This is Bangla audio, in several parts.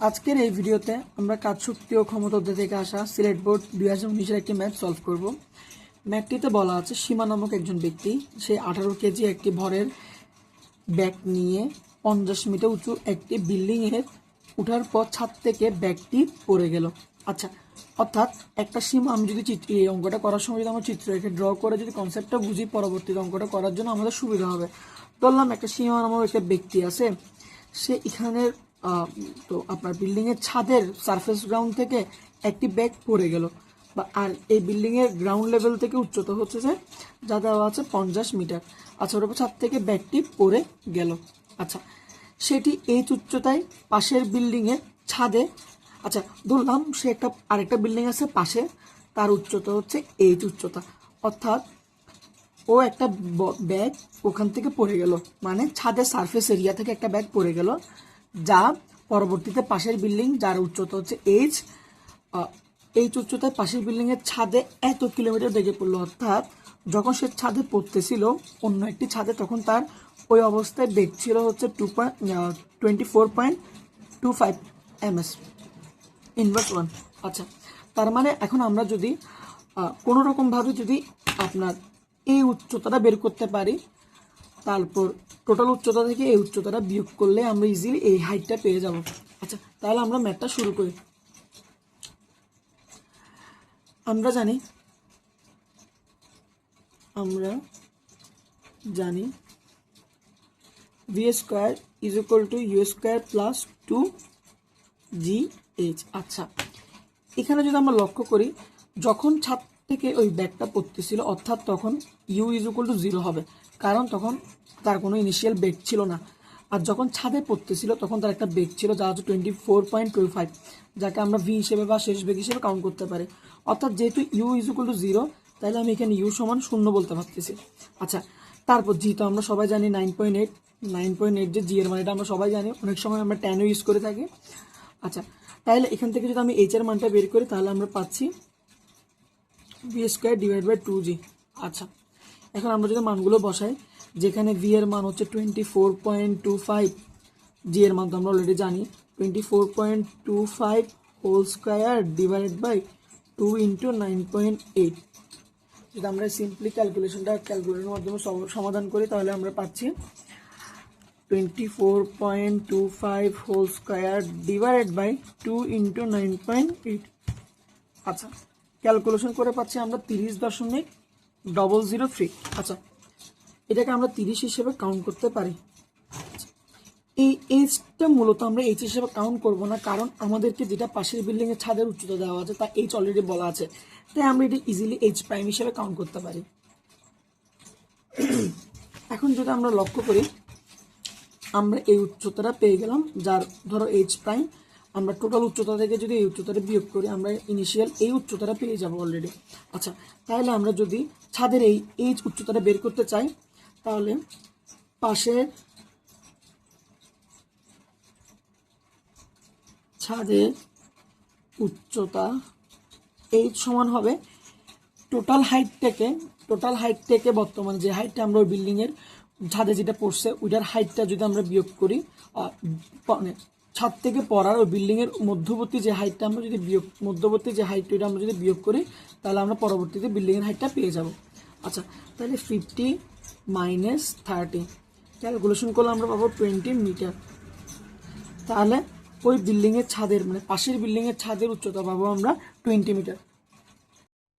আজকের এই ভিডিওতে আমরা কাজ শক্তি ও ক্ষমতা অধ্যায় থেকে আসা সিলেট বোর্ড দুই হাজার উনিশের একটি ম্যাথ সলভ করব। ম্যাথটিতে বলা আছে, সীমা নামক একজন ব্যক্তি, সে আঠারো কেজি একটি ভরের ব্যাগ নিয়ে পঞ্চাশ মিটার উঁচু একটি বিল্ডিং এর উঠার পর ছাদ থেকে ব্যাগটি পড়ে গেল। আচ্ছা অর্থাৎ একটা সীমা, আমি যদি চিত্র, এই অঙ্কটা করার সময় যদি আমার চিত্র রেখে ড্র করে যদি কনসেপ্টটা বুঝি, পরবর্তীতে অঙ্কটা করার জন্য আমাদের সুবিধা হবে। ধরলাম একটা সীমা নামক একটা ব্যক্তি আছে, সে এখানের তো আপনার বিল্ডিং এর ছাদের সারফেস গ্রাউন্ড থেকে একটি ব্যাগ পড়ে গেল। বা, আর এই বিল্ডিং এর গ্রাউন্ড লেভেল থেকে উচ্চতা হচ্ছে যে, যা দেওয়া আছে পঞ্চাশ মিটার। আচ্ছা ওর উপর ছাদ থেকে ব্যাগটি পড়ে গেল। আচ্ছা সেটি এই উচ্চতায় পাশের বিল্ডিং এর ছাদে। আচ্ছা ধরলাম সে একটা, আরেকটা বিল্ডিং আছে পাশে, তার উচ্চতা হচ্ছে এইচ উচ্চতা। অর্থাৎ ও একটা ব্যাগ ওখান থেকে পড়ে গেল। মানে ছাদের সারফেস এরিয়া থেকে একটা ব্যাগ পড়ে গেল। যা পরবর্তীতে পাশের বিল্ডিং, যার উচ্চতা হচ্ছে এইচ এইচ উচ্চতায় পাশের বিল্ডিং এর ছাদে এত কিলোমিটার দেখে পড়ল। অর্থাৎ যখন সে ছাদে পড়তেছিল, অন্য একটি ছাদে তখন তার ওই অবস্থায় বেগ ছিল হচ্ছে two point twenty four point two five one আচ্ছা তার মানে এখন আমরা যদি কোনো রকমভাবে যদি আপনার এই উচ্চতাটা বের করতে পারি তারপর টোটাল উচ্চতা থেকে এই উচ্চতাটা বিয়োগ করলে আমরা ইজিলি এই হাইটটা পেয়ে যাব। আচ্ছা তাহলে আমরা ম্যাথটা শুরু করি। আমরা জানি আমরা জানি V square is equal to U square plus two G H আচ্ছা এখানে যদি আমরা লক্ষ্য করি, যখন ছাদ থেকে ওই ব্যাগটা পড়তেছিল, অর্থাৎ তখন U is equal to zero হবে। কারণ তখন তার কোনো ইনিশিয়াল বেগ ছিল না। আর যখন ছাদে পড়তেছিল, তখন তার একটা বেগ ছিল, যা হচ্ছে twenty four point two five যাকে আমরা ভি হিসেবে বা শেষ বেগ হিসেবে কাউন্ট করতে পারি। অর্থাৎ যেহেতু U is equal to zero তাহলে আমি এখানে ইউ সমান শূন্য বলতে পারতেছি আচ্ছা তারপর জি তো আমরা সবাই জানি nine point eight nine point eight যে জি এর মানেটা আমরা সবাই জানি, অনেক সময় আমরা ট্যানও ইউজ করে থাকি। আচ্ছা তাহলে এখান থেকে যদি আমি এইচ এর মানটা বের করি, তাহলে আমরা পাচ্ছি V square divide by two G আচ্ছা এখন আমরা যদি মানগুলো বসাই, যেখানে ভি এর মান হচ্ছে twenty four point two five G এর মান তো আমরা অলরেডি জানি twenty four point two five whole square divide by two into nine point eight যদি আমরা সিম্পলি ক্যালকুলেশনটা ক্যালকুলেশনের মাধ্যমে সম- সমাধান করি, তাহলে আমরা পাচ্ছি twenty four point two five whole square divided by two into nine point eight আচ্ছা ক্যালকুলেশন করে পাচ্ছি আমরা তিরিশ দশমিক ডবল জিরো থ্রি আচ্ছা এটাকে আমরা তিরিশ হিসেবে কাউন্ট করতে পারি। এই এইচটা মূলত আমরা এইচ হিসেবে কাউন্ট করব না, কারণ আমাদেরকে যেটা পাশের বিল্ডিং এর ছাদের উচ্চতা দেওয়া আছে, তা এইচ অলরেডি বলা আছে। তাই আমরা এটা ইজিলি এইচ প্রাইম হিসেবে কাউন্ট করতে পারি। এখন যদি আমরা লক্ষ্য করি, আমরা এই উচ্চতাটা পেয়ে গেলাম, যার ধরো এইচ প্রাইম আমরা টোটাল উচ্চতা থেকে যদি এই উচ্চতাটা বিয়োগ করি, আমরা ইনিশিয়াল এই উচ্চতাটা পেয়ে যাব অলরেডি আচ্ছা তাহলে আমরা যদি ছাদের এই এইচ উচ্চতাটা বের করতে চাই, তাহলে পাশের ছাদের উচ্চতা এইচ সমান হবে। টোটাল হাইট থেকে টোটাল হাইট থেকে বর্তমানে যে হাইটটা আমরা ওই বিল্ডিং এর ছাদে যেটা পড়ছে, ওইটার হাইটটা যদি আমরা বিয়োগ করি মানে ছাদ থেকে পড়ার ওই বিল্ডিং এর মধ্যবর্তী যে হাইটটা আমরা যদি বিয়োগ, মধ্যবর্তী যে হাইট ওইটা আমরা যদি বিয়োগ করি, তাহলে আমরা পরবর্তীতে বিল্ডিং এর হাইটটা পেয়ে যাব। আচ্ছা তাহলে ফিফটি মাইনাস থার্টি ক্যালকুলেশন করলে আমরা পাবো টোয়েন্টি মিটার তাহলে ওই বিল্ডিং এর ছাদের মানে পাশের বিল্ডিং এর ছাদের উচ্চতা পাবো আমরা টোয়েন্টি মিটার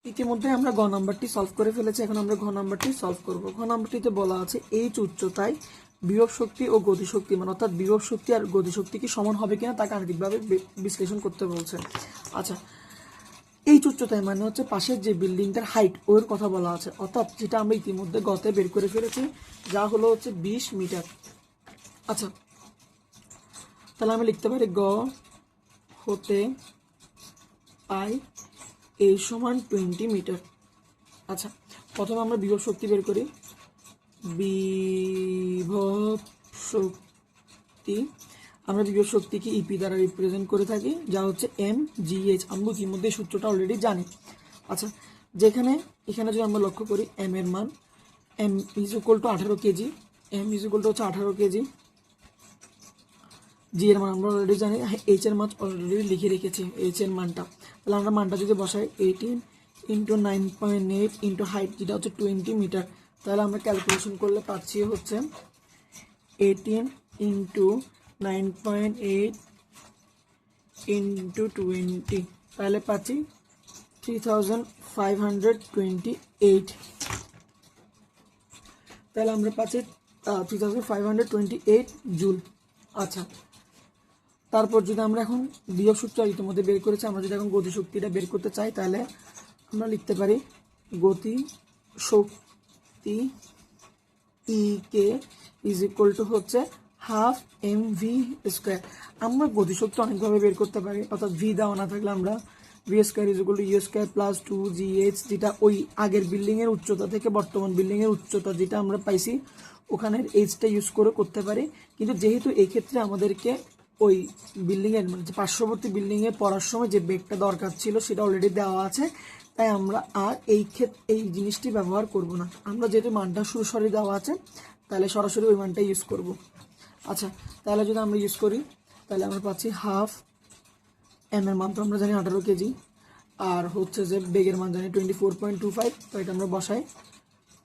ইতিমধ্যে আমরা ঘ নাম্বারটি সলভ করে ফেলেছি, এখন আমরা ঘ নাম্বারটি সলভ করব। ঘ নাম্বারটিতে বলা আছে এইচ উচ্চতায় বিভব শক্তি ও গতিশক্তি মানে অর্থাৎ বিভব শক্তি আর গতিশক্তি কি সমান হবে কিনা তা গাণিতিকভাবে বি- বিশ্লেষণ করতে বলছে। আচ্ছা এই উচ্চতায় মানে হচ্ছে পাশের যে বিল্ডিংটার হাইট, ওর কথা বলা আছে। অর্থাৎ যেটা আমরা ইতিমধ্যে গতে বের করে ফেলেছি, যা হলো হচ্ছে বিশ মিটার। আচ্ছা তাহলে আমি লিখতে পারি গ হতে পাই এই সমান টোয়েন্টি মিটার। আচ্ছা প্রথমে আমরা বিভব শক্তি বের করি। বিভব শক্তি। আমরা বিভব শক্তিকে ইপি দ্বারা রিপ্রেজেন্ট করে থাকি, যা হচ্ছে এম জি এইচ আমরা ইতিমধ্যে সূত্রটা অলরেডি জানি। আচ্ছা যেখানে, এখানে যদি আমরা লক্ষ্য করি এম এর মান এম ইজ ইকুয়াল টু আঠারো KG M is equal to হচ্ছে আঠারো কেজি। জি এর মান আমরা অলরেডি জানি এইচ এর মান অলরেডি লিখে রেখেছি এইচ এর মানটা। তাহলে আমরা মানটা যদি বসাই eighteen into nine point eight into height যেটা হচ্ছে টোয়েন্টি মিটার তাহলে আমরা ক্যালকুলেশন করলে পাচ্ছি হচ্ছে eighteen into nine point eight into twenty তাহলে পাচ্ছি three thousand five hundred twenty eight তাহলে আমরা পাচ্ছি three thousand five hundred twenty eight joule আচ্ছা তারপর যদি আমরা এখন বিয়োগ সূত্র ইতিমধ্যে বের করেছি, আমরা যদি এখন গতি শক্তিটা বের করতে চাই, তাহলে আমরা লিখতে পারি গতি শক্তি E K is equal to হচ্ছে হাফ এম ভি স্কোয়ার আমরা গতিশক্তি অনেকভাবে বের করতে পারি, অর্থাৎ ভি দেওয়া না থাকলে আমরা V square is equal to U square plus two G H যেটা ওই আগের বিল্ডিং এর উচ্চতা থেকে বর্তমান বিল্ডিং এর উচ্চতা যেটা আমরা পাইছি ওখানের এইচটা ইউজ করে করতে পারি। কিন্তু যেহেতু এই ক্ষেত্রে আমাদেরকে ওই বিল্ডিং এর মানে পার্শ্ববর্তী বিল্ডিং এ পড়ার সময় যে বেগটা দরকার ছিল, সেটা অলরেডি দেওয়া আছে। তাই আমরা আর এই ক্ষেত্রে এই জিনিসটি ব্যবহার করব না। আমরা যেহেতু মানটা সরাসরি দেওয়া আছে, তাহলে সরাসরি ওই মানটা ইউজ করব। আচ্ছা তাহলে যদি আমরা ইউজ করি, তাহলে আমরা পাচ্ছি হাফ এম এর মান। তো আমরা জানি আঠারো কেজি। আর হচ্ছে যে বেগের মান জানি twenty four point two five তো এটা আমরা বসাই।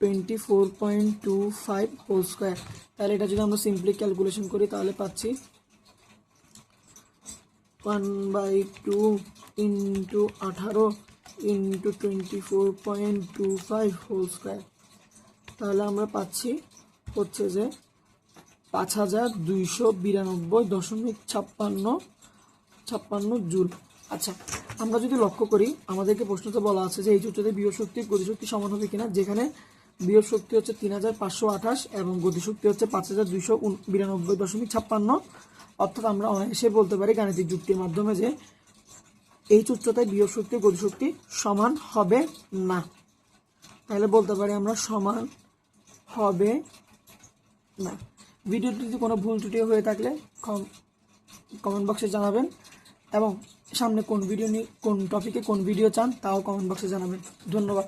Twenty four point two five whole square তাহলে এটা যদি আমরা সিম্পলি ক্যালকুলেশন করি, তাহলে পাচ্ছি ওয়ান বাই টু ইন্টু আঠারো। Into twenty four point two five whole square তাহলে আমরা পাচ্ছি হচ্ছে যে পাঁচ হাজার দুইশো বিরানব্বই দশমিক ছাপ্পান্ন ছাপ্পান্ন জুল। আচ্ছা আমরা যদি লক্ষ্য করি, আমাদেরকে প্রশ্নতে বলা আছে যে এই উচ্চতে বিয়োগ শক্তি গতিশক্তি সমান হবে কিনা, যেখানে বিয়োগ শক্তি হচ্ছে তিন হাজার পাঁচশো আঠাশ এবং গতিশক্তি হচ্ছে পাঁচ হাজার দুইশো বিরানব্বই দশমিক ছাপ্পান্ন। অর্থাৎ আমরা অনায়াসে বলতে পারি গাণিতিক যুক্তির মাধ্যমে যে এই উচ্চতায় বিয়োগ শক্তি, গতি শক্তি সমান হবে না। তাহলে বলতে পারি আমরা সমান হবে না। ভিডিওটি যদি কোনো ভুল ত্রুটি হয়ে থাকলে কমেন্ট বক্সে জানাবেন এবং সামনে কোন ভিডিও নিয়ে কোন টপিকে কোন ভিডিও চান, তাও কমেন্ট বক্সে জানাবেন। ধন্যবাদ।